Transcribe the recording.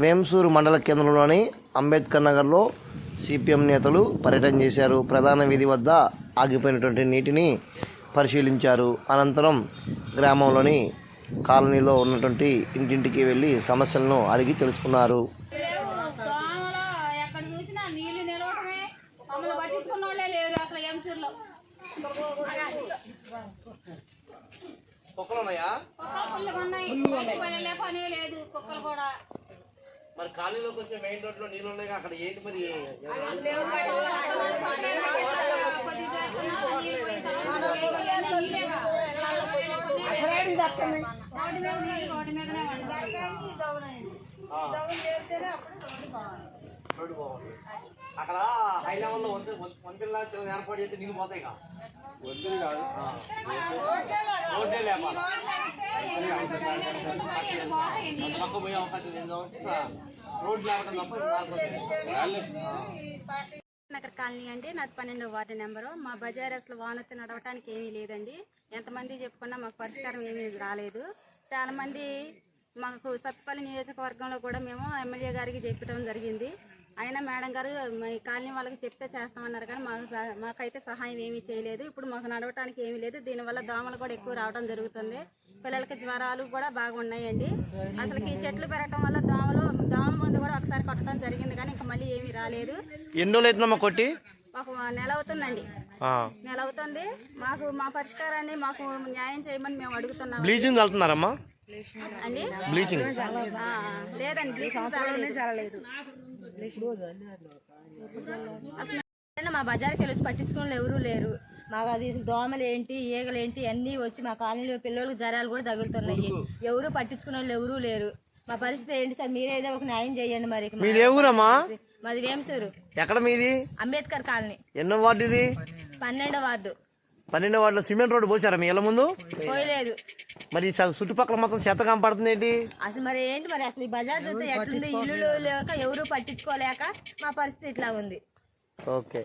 వేంసూరు మండల కేంద్రంలోని అంబేద్కర్ నగర్లో సిపిఎం నేతలు పర్యటన చేశారు. ప్రధాన వీధి వద్ద ఆగిపోయినటువంటి నీటిని పరిశీలించారు. అనంతరం గ్రామంలోని కాలనీలో ఉన్నటువంటి ఇంటింటికి వెళ్ళి సమస్యలను అడిగి తెలుసుకున్నారు. కుక్కలు ఉన్నాయా. కుక్కలు ఉన్నాయి పని లేదు. కుక్కలు కూడా. మరి కాలనీలోకి వచ్చే మెయిన్ రోడ్లో నీళ్ళు ఉన్నాయి అక్కడ ఏంటి మరి లేవు బయట పని లేదు. కొద్దిగా చేస్తున్నా, నీళ్ళు పోయిన తర్వాత నీళ్ళు నీళ్ళేగా. రోడ్డు మీద ఉన్నాయి, రోడ్డు మీదనే రోడ్డు బాగుంది అక్కడ హై లెవెల్లో వంతెన వంతెనలా చిన్న ఏర్పాటు చేస్తే నీళ్ళు పోతాయి. ఆ. రోడ్డే లేపాలి. పక్క పోయే అవకాశం లేదు కాబట్టి తప్ప మార్గం లేదు. నగర్ కాలనీ అండి నాది పన్నెండవ వార్డు నెంబరు మా బజార్ అసలు వానొత్తి నడవటానికి ఏమీ లేదండి ఎంతమంది చెప్పుకున్నా మాకు పరిష్కారం ఏమీ రాలేదు చాలా మంది మాకు సత్పల్లి నియోజకవర్గంలో కూడా మేము ఎమ్మెల్యే గారికి చెప్పడం జరిగింది అయినా మేడం గారు మీ కాలనీ వాళ్ళకి చెప్తే చేస్తామన్నారు కానీ మాకు మాకైతే సహాయం ఏమీ చేయలేదు. ఇప్పుడు మాకు నడవటానికి ఏమీ లేదు. దీనివల్ల దోమలు కూడా ఎక్కువ రావడం జరుగుతుంది. పిల్లలకి జ్వరాలు కూడా బాగా ఉన్నాయండి అసలు ఈ చెట్లు పెరగటం వల్ల దోమలు దోమల మందు కూడా ఒకసారి కొట్టడం జరిగింది కానీ ఇంకా మళ్ళీ ఏమీ రాలేదు. ఎన్ని కొట్టి? మాకు నెల అవుతుందండి. ఆ. నెల అవుతుంది. మాకు మా పరిష్కారాన్ని మాకు న్యాయం చేయమని మేము అడుగుతున్నాం బ్లీచింగ్ చల్లుతున్నారమ్మా? అండి? బ్లీచింగ్. ఆ, లేదండి బ్లీచింగ్ చాలలేదు అంటే మా బజార్కి వెళ్ళి వచ్చి పట్టించుకుని ఎవరూ లేరు. మాకు అది దోమలు ఏంటి ఈగలు ఏంటి అన్నీ వచ్చి మా కాలనీలో పిల్లలకు జ్వరాలు కూడా తగులుతున్నాయి. ఎవరు పట్టించుకునే వాళ్ళు ఎవరూ లేరు. మా పరిస్థితి ఏంటి సార్? మీరే ఏదో ఒక న్యాయం చేయండి మరి. మీది ఏ ఊరమ్మా? మాది వేంసూరు ఎక్కడ మీది? అంబేద్కర్ కాలనీ. ఎన్నో వార్డు ఇది? పన్నెండో వార్డు. పన్నెండో వార్డులో సిమెంట్ రోడ్డు పోసారా మీ ఇళ్ళ ముందు? పోయలేదు. మరి ఈ చుట్టుపక్కల మొత్తం చెత్త కనపడుతుంది ఏంటి? అసలు మరి ఏంటి మరి అసలు ఈ బజార్ చూస్తే ఎట్లుంది? ఇల్లు లేక ఎవరు పట్టించుకోలేక మా పరిస్థితి ఇట్లా ఉంది. ఓకే.